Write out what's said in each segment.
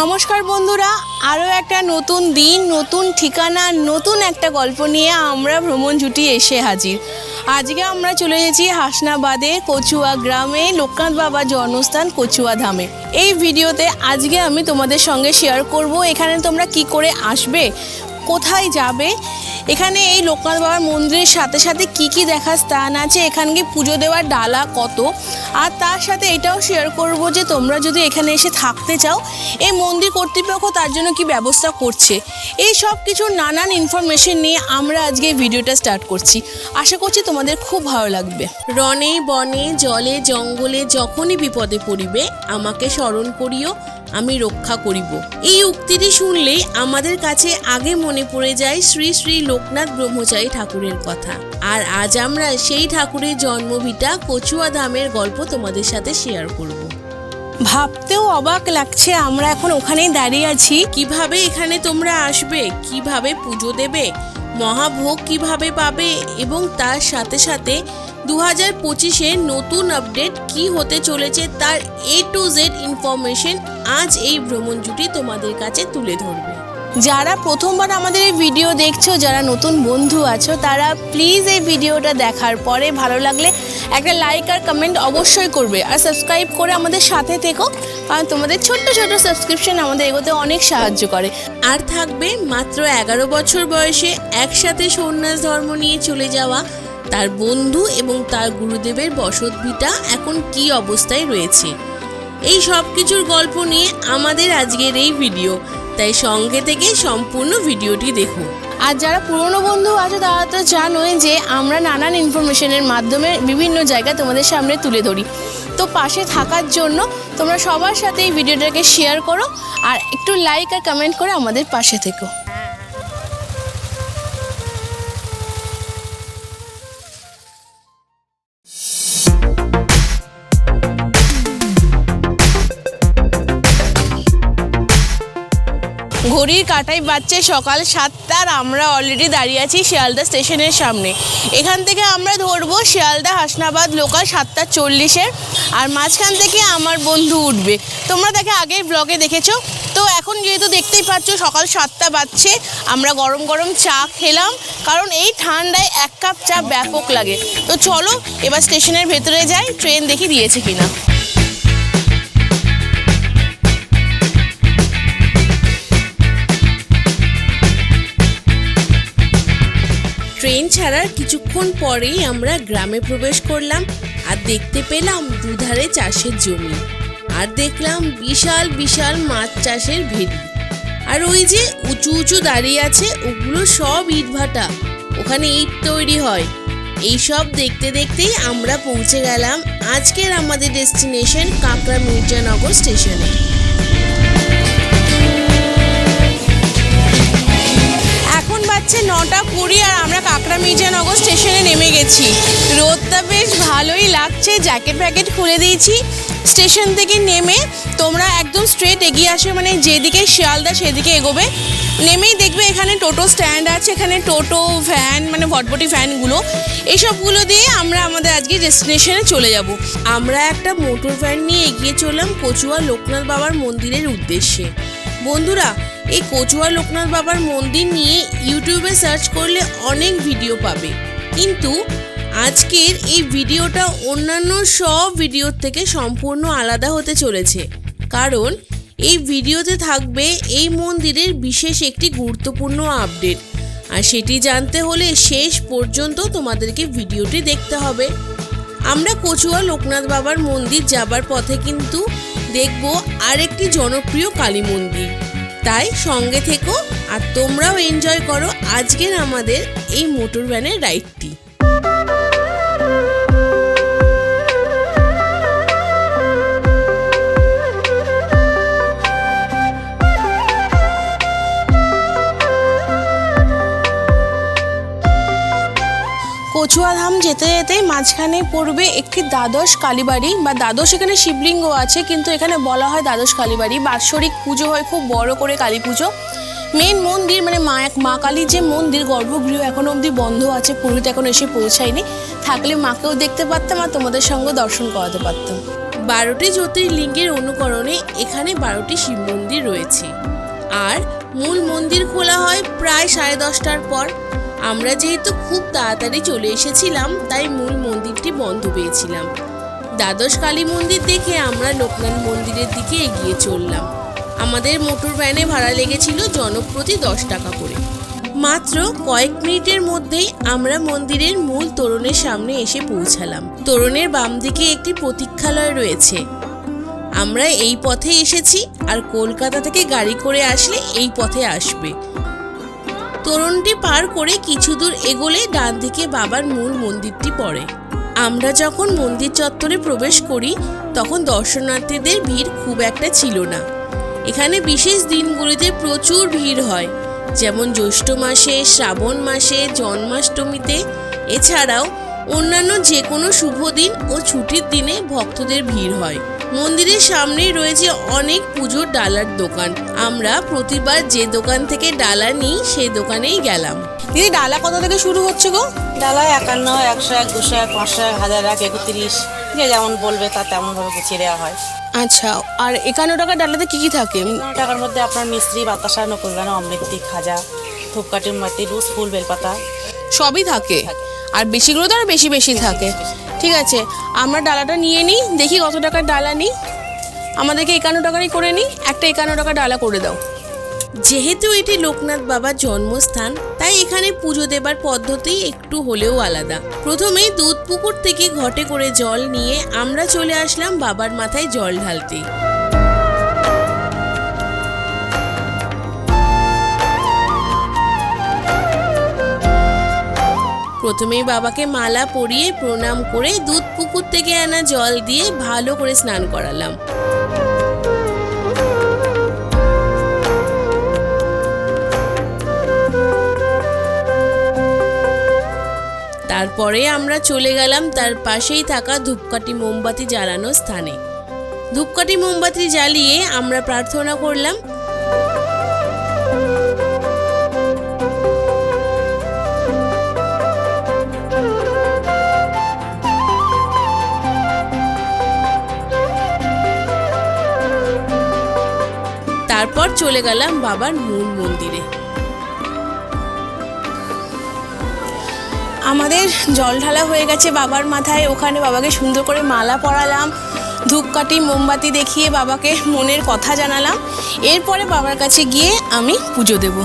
নমস্কার বন্ধুরা, আরও একটা নতুন দিন, নতুন ঠিকানা, নতুন একটা গল্প নিয়ে আমরা ভ্রমণ জুটি এসে হাজির। আজকে আমরা চলে এসেছি হাসনাবাদে, কচুয়া গ্রামে, লোকনাথ বাবার জন্মস্থান কচুয়া ধামে। এই ভিডিওতে আজকে আমি তোমাদের সঙ্গে শেয়ার করব, এখানে তোমরা কি করে আসবে কোথায় যাবে? এখানে এই লোকনাথ বাবার মন্দিরের সাথে সাথে কি কি দেখার স্থান আছে? এখানকে পুজো দেওয়ার ডালা কত? আর তার সাথে এটাও শেয়ার করব যে তোমরা যদি এখানে এসে থাকতে চাও, এই মন্দির কর্তৃপক্ষ তার জন্য কি ব্যবস্থা করছে? এই সব কিছুর নানান ইনফরমেশন নিয়ে আমরা আজকে ভিডিওটা স্টার্ট করছি। আশা করছি তোমাদের খুব ভালো লাগবে। রনে বনে, জলে, জঙ্গলে, যখনই বিপদে পড়িবে, আমাকে স্মরণ করিও। আমি রক্ষা করিব। এই উক্তিটি শুনলেই আমাদের কাছে আগে মনে পড়ে যায় শ্রী শ্রী লোকনাথ ব্রহ্মচারী ঠাকুরের কথা। আর আজ আমরা সেই ঠাকুরের জন্মভিটা কচুয়া ধামের গল্প তোমাদের সাথে শেয়ার করব। ভাবতেও অবাক লাগছে আমরা এখন ওখানেই দাঁড়িয়ে আছি। কীভাবে এখানে তোমরা আসবে? কীভাবে পুজো দেবে? মহাভোগ কীভাবে পাবে? এবং তার সাথে সাথে দু হাজার পঁচিশে নতুন আপডেট কি হতে চলেছে তার এ টু জেড ইনফরমেশন আজ এই ভ্রমণ জুটি তোমাদের কাছে তুলে ধরবে। যারা প্রথমবার আমাদের এই ভিডিও দেখছ, যারা নতুন বন্ধু আছো, তারা প্লিজ এই ভিডিওটা দেখার পরে ভালো লাগলে একটা লাইক আর কমেন্ট অবশ্যই করবে। আর সাবস্ক্রাইব করে আমাদের সাথে থেকো, কারণ তোমাদের ছোট্ট ছোট্ট সাবস্ক্রিপশন আমাদের এগোতে অনেক সাহায্য করে। আর থাকবে মাত্র এগারো বছর বয়সে একসাথে সন্ন্যাস ধর্ম নিয়ে চলে যাওয়া তার বন্ধু এবং তার গুরুদেবের বসতভিটা এখন কি অবস্থায় রয়েছে। এই সব কিছুর গল্প নিয়ে আমাদের আজকের এই ভিডিও। তাই সঙ্গে থেকে সম্পূর্ণ ভিডিওটি দেখো। আর যারা পুরনো বন্ধু আছে, তারা তো জানোই যে আমরা নানান ইনফরমেশনের মাধ্যমে বিভিন্ন জায়গা তোমাদের সামনে তুলে ধরি। তো পাশে থাকার জন্য তোমরা সবার সাথে এই ভিডিওটাকে শেয়ার করো আর একটু লাইক আর কমেন্ট করে আমাদের পাশে থেকো। ঘড়ির কাটাই বাজছে সকাল সাতটার আমরা অলরেডি দাঁড়িয়ে আছি শিয়ালদা স্টেশনের সামনে। এখান থেকে আমরা ধরবো শিয়ালদা হাসনাবাদ লোকাল সাতটা চল্লিশের আর মাঝখান থেকে আমার বন্ধু উঠবে। তোমরা তাকে আগেই ব্লগে দেখেছ। তো এখন যেহেতু দেখতেই পাচ্ছ সকাল সাতটা বাজছে, আমরা গরম গরম চা খেলাম কারণ এই ঠান্ডায় এক কাপ চা ব্যাপক লাগে। তো চলো এবার স্টেশনের ভেতরে যাই ট্রেন দেখি দিয়েছে কিনা। ট্রেন ছাড়ার কিছুক্ষণ পরেই আমরা গ্রামে প্রবেশ করলাম আর দেখতে পেলাম দুধারে চাষের জমি। আর দেখলাম বিশাল বিশাল মাছ চাষের ভেড়ি। আর ওই যে উঁচু উঁচু দাঁড়িয়ে আছে, ওগুলো সব ইটভাটা ওখানে ইট তৈরি হয়। এই সব দেখতে দেখতেই আমরা পৌঁছে গেলাম আজকের আমাদের ডেস্টিনেশন কাঁকড়া মির্জানগর স্টেশনে। বাজছে নটা কুড়ি আর আমরা কাঁকড়া মির্জানগর স্টেশনে নেমে গেছি। রোদটা বেশ ভালোই লাগছে, জ্যাকেট প্যাকেট খুলে দিয়েছি। স্টেশন থেকে নেমে তোমরা একদম স্ট্রেট এগিয়ে আসবে মানে যেদিকে শিয়ালদা সেদিকে এগোবে। নেমেই দেখবে এখানে টোটো স্ট্যান্ড আছে, এখানে টোটো ভ্যান মানে ভটভটি ভ্যানগুলো এইসবগুলো দিয়ে আমরা আমাদের আজকে ডেস্টিনেশনে চলে যাব। আমরা একটা মোটর ভ্যান নিয়ে এগিয়ে চললাম কচুয়া লোকনাথ বাবার মন্দিরের উদ্দেশ্যে। বন্ধুরা, এই কচুয়া লোকনাথ বাবার মন্দির নিয়ে ইউটিউবে সার্চ করলে অনেক ভিডিও পাবে। কিন্তু আজকের এই ভিডিওটা অন্যান্য সব ভিডিওর থেকে সম্পূর্ণ আলাদা হতে চলেছে। কারণ এই ভিডিওতে থাকবে এই মন্দিরের বিশেষ একটি গুরুত্বপূর্ণ আপডেট। আর সেটি জানতে হলে শেষ পর্যন্ত তোমাদেরকে ভিডিওটি দেখতে হবে। আমরা কচুয়া লোকনাথ বাবার মন্দির যাবার পথে কিন্তু দেখব আরেকটি জনপ্রিয় কালী মন্দির। তাই সঙ্গে থেকো আর তোমরাও এনজয় করো আজকের আমাদের এই মোটর ভ্যানের রাইডটি কচুয়াধাম যেতে যেতে মাঝখানে পড়বে একটি দ্বাদশ কালীবাড়ি বা দ্বাদশ এখানে শিবলিঙ্গ আছে, কিন্তু এখানে বলা হয় দ্বাদশ কালীবাড়ি। বাৎসরিক পুজো হয়, খুব বড় করে কালী পুজো। মেন মন্দির মানে মা এক মা কালীর যে মন্দির, গর্ভগৃহ এখনও অবধি বন্ধ আছে পুরীতে এখন এসে পৌঁছায়নি। থাকলে মাকেও দেখতে পারতাম আর তোমাদের সঙ্গে দর্শন করাতে পারতাম। বারোটি জ্যোতির্লিঙ্গের অনুকরণে এখানে বারোটি শিব মন্দির রয়েছে। আর মূল মন্দির খোলা হয় প্রায় সাড়ে দশটার পর। আমরা যেহেতু খুব তাড়াতাড়ি চলে এসেছিলাম, তাই মূল মন্দিরটি বন্ধ পেয়েছিলাম। দ্বাদশ কালী মন্দির দেখে আমরা লোকনাথ মন্দিরের দিকে এগিয়ে চললাম। আমাদের মোটর ভ্যানে ভাড়া লেগেছিল জনপ্রতি দশ টাকা করে। মাত্র কয়েক মিনিটের মধ্যেই আমরা মন্দিরের মূল তোরণের সামনে এসে পৌঁছালাম। তোরণের বাম দিকে একটি প্রতীক্ষালয় রয়েছে। আমরা এই পথে এসেছি, আর কলকাতা থেকে গাড়ি করে আসলে এই পথে আসবে। তোরণটি পার করে কিছু দূর এগোলে ডান দিকে বাবার মূল মন্দিরটি পড়ে। আমরা যখন মন্দির চত্বরে প্রবেশ করি, তখন দর্শনার্থীদের ভিড় খুব একটা ছিল না। এখানে বিশেষ দিনগুলিতে প্রচুর ভিড় হয়, যেমন জ্যৈষ্ঠ মাসে, শ্রাবণ মাসে, জন্মাষ্টমীতে। এছাড়াও অন্যান্য যে কোনো শুভ দিন ও ছুটির দিনে ভক্তদের ভিড় হয়। মন্দিরের সামনেই রয়েছে অনেক পুজোর ডালার দোকান। আমরা প্রতিবার যে দোকান থেকে ডালা নিই সেই দোকানেই গেলাম। দিদি ডালা কত থেকে শুরু হচ্ছে গো? ডালা একান্ন একশো এক দুশো এক পাঁচশো এক হাজার এক একত্রিশ। যে যেমন বলবে তা তেমনভাবে গুছিয়ে দেওয়া হয়। আচ্ছা আর একান্ন টাকার ডালাতে কি কি থাকে? পনেরো টাকার মধ্যে আপনার মিস্ত্রি বাতাসা নকুলগানা অমৃতি খাজা ধূপকাঠির মাটি রুস ফুল বেলপাতা। সবই থাকে। আর বেশিগুলো তো আর বেশি বেশি থাকে। ঠিক আছে, আমরা ডালাটা নিয়ে নিই, দেখি কত টাকার ডালা নিই। আমাদেরকে একান্ন টাকারই করে নিই, একটা একান্ন টাকার ডালা করে দাও। যেহেতু এটি লোকনাথ বাবার জন্মস্থান, তাই এখানে পুজো দেবার পদ্ধতি একটু হলেও আলাদা। প্রথমে দুধ পুকুর থেকে ঘটে করে জল নিয়ে আমরা চলে আসলাম বাবার মাথায় জল ঢালতে। প্রথমেই বাবাকে মালা পরিয়ে প্রণাম করে দুধ পুকুর থেকে আনা জল দিয়ে ভালো করে স্নান করালাম। তারপরে আমরা চলে গেলাম তার পাশেই থাকা ধূপকাঠি মোমবাতি জ্বালানো স্থানে। ধূপকাঠি মোমবাতি জ্বালিয়ে আমরা প্রার্থনা করলাম তারপর চলে গেলাম বাবার মূল মন্দিরে। আমাদের জল ঢালা হয়ে গেছে বাবার মাথায়, ওখানে বাবাকে সুন্দর করে মালা পরালাম, ধূপকাঠি, মোমবাতি দেখিয়ে বাবাকে মনের কথা জানালাম। এরপরে বাবার কাছে গিয়ে আমি পুজো দেব।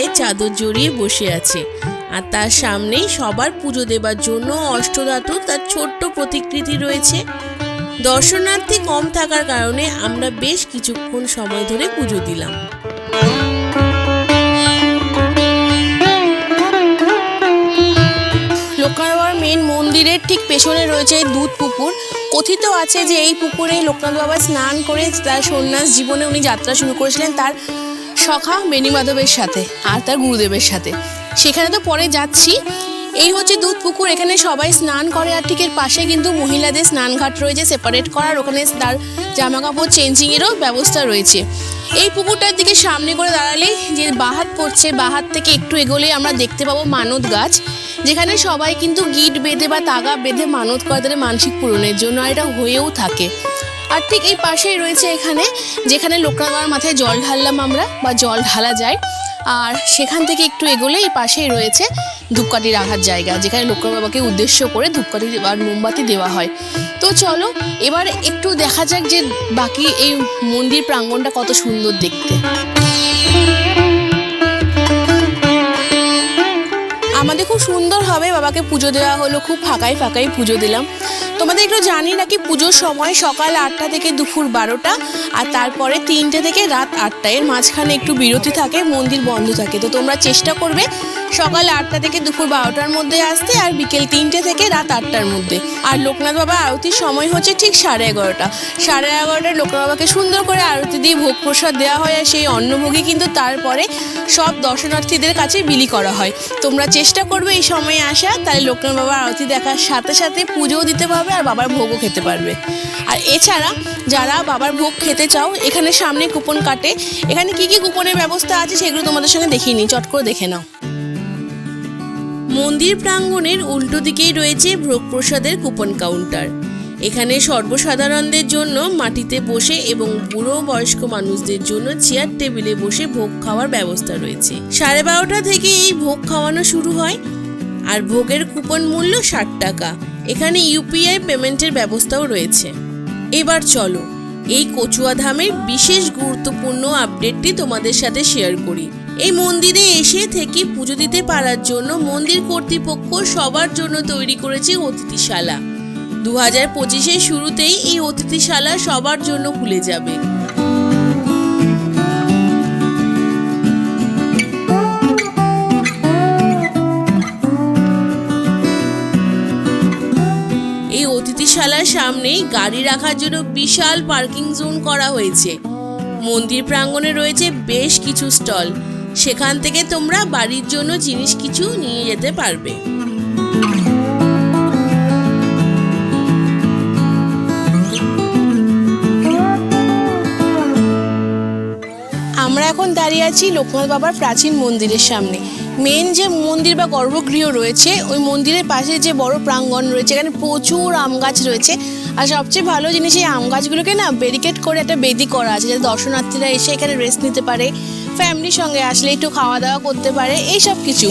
গায়ে চাদর জড়িয়ে বসে আছে। আর তার সামনেই সবার পুজো দেবার জন্য অষ্টধাতু তার ছোট্ট প্রতিকৃতি রয়েছে। দর্শনার্থী কম থাকার কারণে আমরা বেশ কিছুক্ষণ সময় ধরে পুজো দিলাম। বাবার মেন মন্দিরের ঠিক পেছনে রয়েছে দুধ পুকুর। কথিত আছে যে এই পুকুরে লোকনাথ বাবা স্নান করে তার সন্ন্যাস জীবনে উনি যাত্রা শুরু করেছিলেন। তার সখা বেণীমাধবের সাথে আর তার গুরুদেবের সাথে। সেখানে তো পরে যাচ্ছি। এই হচ্ছে দুধ পুকুর, এখানে সবাই স্নান করে আর ঠিক এর পাশে কিন্তু মহিলাদের স্নানঘাট রয়েছে সেপারেট করার। ওখানে তার জামা কাপড় চেঞ্জিংয়েরও ব্যবস্থা রয়েছে। এই পুকুরটার দিকে সামনে করে দাঁড়ালেই যে বাহাত পড়ছে, বাহাত থেকে একটু এগোলে আমরা দেখতে পাবো মানত গাছ। যেখানে সবাই কিন্তু গিট বেঁধে বা তাগা বেঁধে মানত করে তাদের মানসিক পূরণের জন্য এটা হয়েও থাকে। আর ঠিক এই পাশেই রয়েছে এখানে, যেখানে লোকনাথ বাবার মাথায় জল ঢাললাম আমরা, বা জল ঢালা যায়। আর সেখান থেকে একটু এগোলে এই পাশেই রয়েছে ধূপকাঠি রাখার জায়গা, যেখানে লোকনাথ বাবাকে উদ্দেশ্য করে ধূপকাঠি আর মোমবাতি দেওয়া হয়। তো চলো, এবার একটু দেখা যাক যে বাকি এই মন্দির প্রাঙ্গণটা কত সুন্দর দেখতে। আমাদের খুব সুন্দরভাবে বাবাকে পুজো দেওয়া হলো, খুব ফাঁকাই ফাঁকাই পুজো দিলাম। তোমাদের একটু জানি নাকি পুজোর সময় সকাল আটটা থেকে দুপুর বারোটা আর তারপরে তিনটে থেকে রাত আটটা এর মাঝখানে একটু বিরতি থাকে, মন্দির বন্ধ থাকে। তো তোমরা চেষ্টা করবে সকাল আটটা থেকে দুপুর বারোটার মধ্যে আসতে আর বিকেল তিনটে থেকে রাত আটটার মধ্যে। আর লোকনাথ বাবা আরতির সময় হচ্ছে ঠিক সাড়ে এগারোটা। সাড়ে এগারোটায় লোকনাথ বাবাকে সুন্দর করে আরতি দিয়ে ভোগ প্রসাদ দেওয়া হয় আর সেই অন্নভোগী কিন্তু তারপরে সব দর্শনার্থীদের কাছে বিলি করা হয়। তোমরা চেষ্টা করবে এই সময়ে আসা, তাহলে লোকনাথ বাবার আরতি দেখার সাথে সাথে পুজোও দিতে পারবে আর বাবার ভোগও খেতে পারবে। আর এছাড়া যারা বাবার ভোগ খেতে চাও, এখানে সামনে কুপন কাটে। এখানে কি কি কুপনের ব্যবস্থা আছে সেগুলো তোমাদের সঙ্গে দেখিয়ে নিই। চট করে দেখে নাও। মন্দির প্রাঙ্গণের উল্টো দিকেই রয়েছে ভোগ প্রসাদের কুপন কাউন্টার। এখানে সর্বসাধারণদের জন্য মাটিতে বসে এবং বুড়ো বয়স্ক মানুষদের জন্য চেয়ার টেবিলে বসে ভোগ খাওয়ার ব্যবস্থা রয়েছে। সাড়ে বারোটা থেকে এই ভোগ খাওয়ানো শুরু হয়। আর ভোগের কুপন মূল্য ষাট টাকা। এখানে ইউপিআই পেমেন্টের ব্যবস্থাও রয়েছে। এবার চলো এই কচুয়া ধামের বিশেষ গুরুত্বপূর্ণ আপডেটটি তোমাদের সাথে শেয়ার করি। এই মন্দিরে এসে থেকে পুজো দিতে পারার জন্য মন্দির কর্তৃপক্ষ সবার জন্য তৈরি করেছে অতিথিশালা। দু হাজার পঁচিশের শুরুতেই এই অতিথিশালা সবার জন্য খুলে যাবে। অতিথিশালার সামনেই গাড়ি রাখার জন্য বিশাল পার্কিং জোন করা হয়েছে। মন্দির প্রাঙ্গণে রয়েছে বেশ কিছু স্টল। সেখান থেকে তোমরা বাড়ির জন্য জিনিস কিছু নিয়ে যেতে পারবে। আমরা এখন দাঁড়িয়ে আছি লোকনাথ বাবার প্রাচীন মন্দিরের সামনে। মেন যে মন্দির বা গর্ভগৃহ রয়েছে, ওই মন্দিরের পাশে যে বড় প্রাঙ্গণ রয়েছে, এখানে প্রচুর আম গাছ রয়েছে। আর সবচেয়ে ভালো জিনিস, এই আম গাছগুলোকে না ব্যারিকেড করে একটা বেদি করা আছে, যাতে দর্শনার্থীরা এসে এখানে রেস্ট নিতে পারে ফ্যামিলির সঙ্গে আসলে একটু খাওয়া দাওয়া করতে পারে, এই সব কিছু।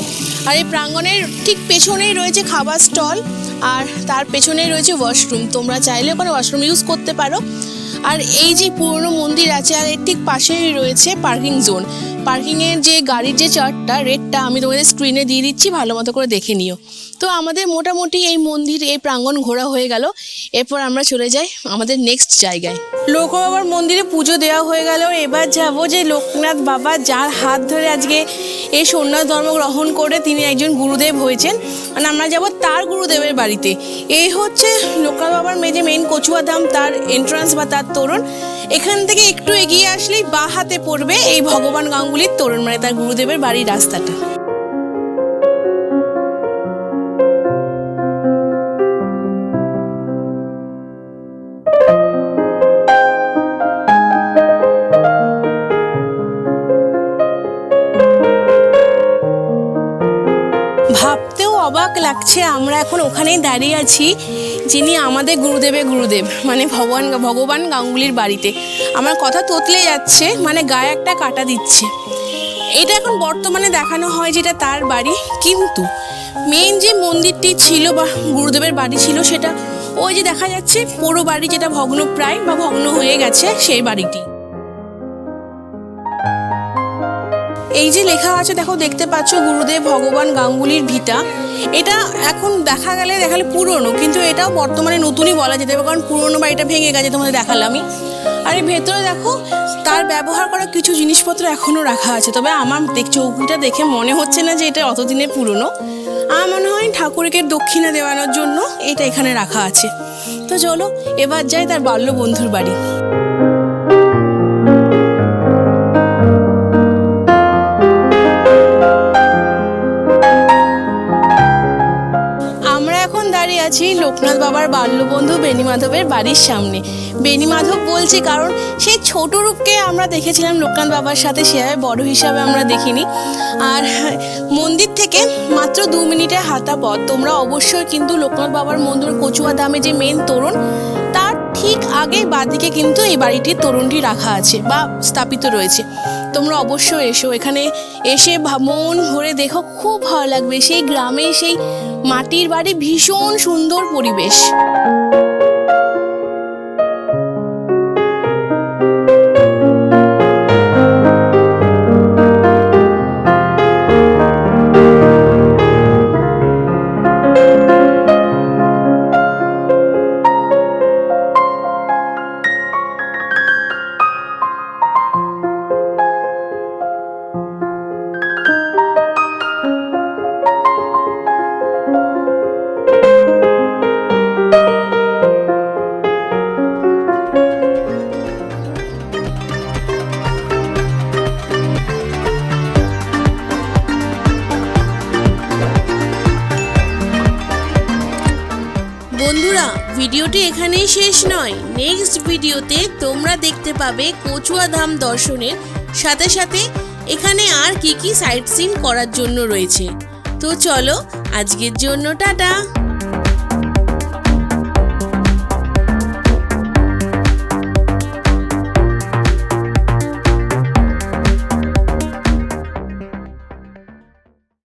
আর এই প্রাঙ্গণের ঠিক পেছনেই রয়েছে খাবার স্টল আর তার পেছনেই রয়েছে ওয়াশরুম তোমরা চাইলে ওখানে ওয়াশরুম ইউজ করতে পারো। আর এই যে পুরনো মন্দির আছে, আর এর ঠিক পাশেই রয়েছে পার্কিং জোন পার্কিংয়ের যে গাড়ির যে চার্টটা রেটটা আমি তোমাদের স্ক্রিনে দিয়ে দিচ্ছি, ভালো মতো করে দেখে নিও। তো আমাদের মোটামুটি এই মন্দির, এই প্রাঙ্গণ ঘোরা হয়ে গেল। এরপর আমরা চলে যাই আমাদের নেক্সট জায়গায়। লোক বাবার মন্দিরে পুজো দেওয়া হয়ে গেল। এবার যাব যে লোকনাথ বাবা, যার হাত ধরে আজকে এই সন্ন্যাস ধর্ম গ্রহণ করে তিনি একজন গুরুদেব হয়েছেন। মানে আমরা যাব তার গুরুদেবের বাড়িতে। এই হচ্ছে লোকনাথ বাবার মেয়ে মেইন কচুয়া ধাম তার এন্ট্রান্স বা তার তোরণ। এখান থেকে একটু এগিয়ে আসলেই বা হাতে পড়বে এই ভগবান গাঙ্গুলির তোরণ মানে তার গুরুদেবের বাড়ির রাস্তাটা। ভাবতেও অবাক লাগছে, আমরা এখন ওখানেই দাঁড়িয়ে আছি। যিনি আমাদের গুরুদেবে গুরুদেব মানে ভগবান ভগবান গাঙ্গুলির বাড়িতে। আমার কথা তোতলে যাচ্ছে মানে গায়ে একটা কাটা দিচ্ছে। এটা এখন বর্তমানে দেখানো হয় যেটা তার বাড়ি, কিন্তু মেন যে মন্দিরটি ছিল বা গুরুদেবের বাড়ি ছিল সেটা, ওই যে দেখা যাচ্ছে পুরো বাড়ি যেটা ভগ্নপ্রায় বা ভগ্ন হয়ে গেছে সেই বাড়িটি। এই যে লেখা আছে, দেখো, দেখতে পাচ্ছ গুরুদেব ভগবান গাঙ্গুলির ভিটা। এটা এখন দেখা গেলে দেখালে পুরনো, কিন্তু এটাও বর্তমানে নতুনই বলা যেতে পারে, কারণ পুরনো বাড়িটা ভেঙে গেছে তোমাদের দেখালামই। আর এই ভেতরে দেখো, তার ব্যবহার করা কিছু জিনিসপত্র এখনও রাখা আছে, তবে আমার চৌকিটা দেখে মনে হচ্ছে না যে এটা অতদিনের পুরনো। আমার মনে হয় ঠাকুরকে দক্ষিণা দেওয়ানোর জন্য এটা এখানে রাখা আছে। তো চলো, এবার যাই তার বাল্য বন্ধুর বাড়ি। দাঁড়িয়ে আছি লোকনাথ বাবার বাল্যবন্ধু বেণীমাধবের বাড়ির সামনে। বেণীমাধব বলছি, কারণ সেই ছোট রূপকে আমরা দেখেছিলাম লোকনাথ বাবার সাথে সেভাবে বড় হিসাবে আমরা দেখিনি। আর মন্দির থেকে মাত্র দু মিনিটের হাঁটা পথ। তোমরা অবশ্যই কিন্তু লোকনাথ বাবার মন্দির কচুয়া দামে যে মেন তোরণ, তার ঠিক আগে বাদিকে কিন্তু এই বাড়িটির তরুণটি রাখা আছে বা স্থাপিত রয়েছে। তোমরা অবশ্যই এসো। এখানে এসে মন ভরে দেখো, খুব ভালো লাগবে। সেই গ্রামে সেই মাটির বাড়ি ভীষণ সুন্দর পরিবেশ। ভিডিওটি এখানেই শেষ নয়। নেক্সট ভিডিওতে তোমরা দেখতে পাবে কচুয়া ধাম দর্শনের সাথে সাথে এখানে আর কি কি সাইট সিন করার জন্য রয়েছে। তো চলো, আজকের জন্য টাটা।